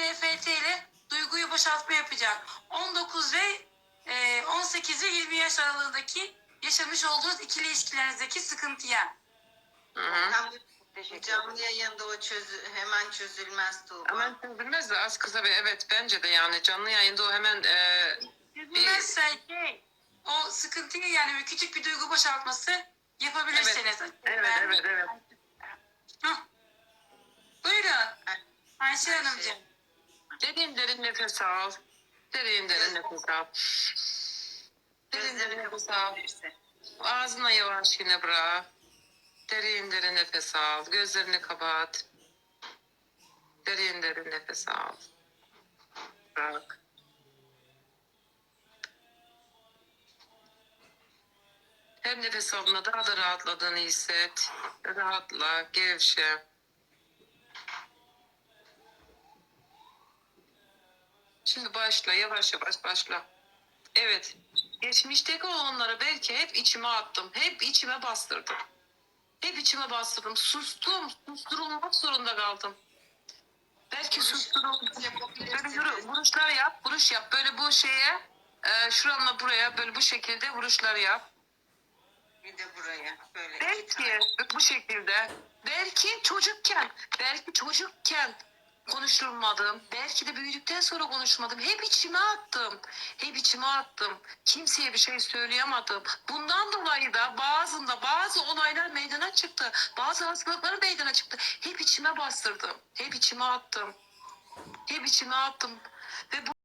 EFT ile duyguyu boşaltma yapacak. 19 ve e, 18 ve 20 yaş aralığındaki yaşamış olduğunuz ikili ilişkilerinizdeki sıkıntıya. Hı hı. Canlı yayında o çözü, hemen çözülmez Tuğba. Hemen çözülmez de az kısa bir evet bence de yani canlı yayında o hemen e, Çözülmezse şey, o sıkıntıyı yani bir küçük bir duygu boşaltması yapabilirsiniz. evet Ben- evet evet. Hah. Buyurun. Ayşe Hanımcığım. Derin derin nefes al. Derin derin nefes al. Derin derin nefes al. Ağzına yavaş yine bırak. Derin derin nefes al. Gözlerini kapat. Derin derin nefes al. Bırak. Her nefes aldığında daha da rahatladığını hisset. Rahatla, gevşe. Şimdi başla, yavaş yavaş başla. Evet, geçmişteki olanları belki hep içime attım. Hep içime bastırdım. Hep içime bastırdım. Sustum, susturulmak zorunda kaldım. Belki susturuldum. Böyle vuruşlar yap, vuruş yap. Böyle bu şeye, e, şuranla buraya böyle bu şekilde vuruşlar yap. Bir de buraya böyle Belki bu şekilde. Belki çocukken, belki çocukken konuşulmadım. Belki de büyüdükten sonra konuşmadım. Hep içime attım. Hep içime attım. Kimseye bir şey söyleyemedim. Bundan dolayı da bazında bazı olaylar meydana çıktı. Bazı hastalıklar meydana çıktı. Hep içime bastırdım. Hep içime attım. Hep içime attım. Ve bu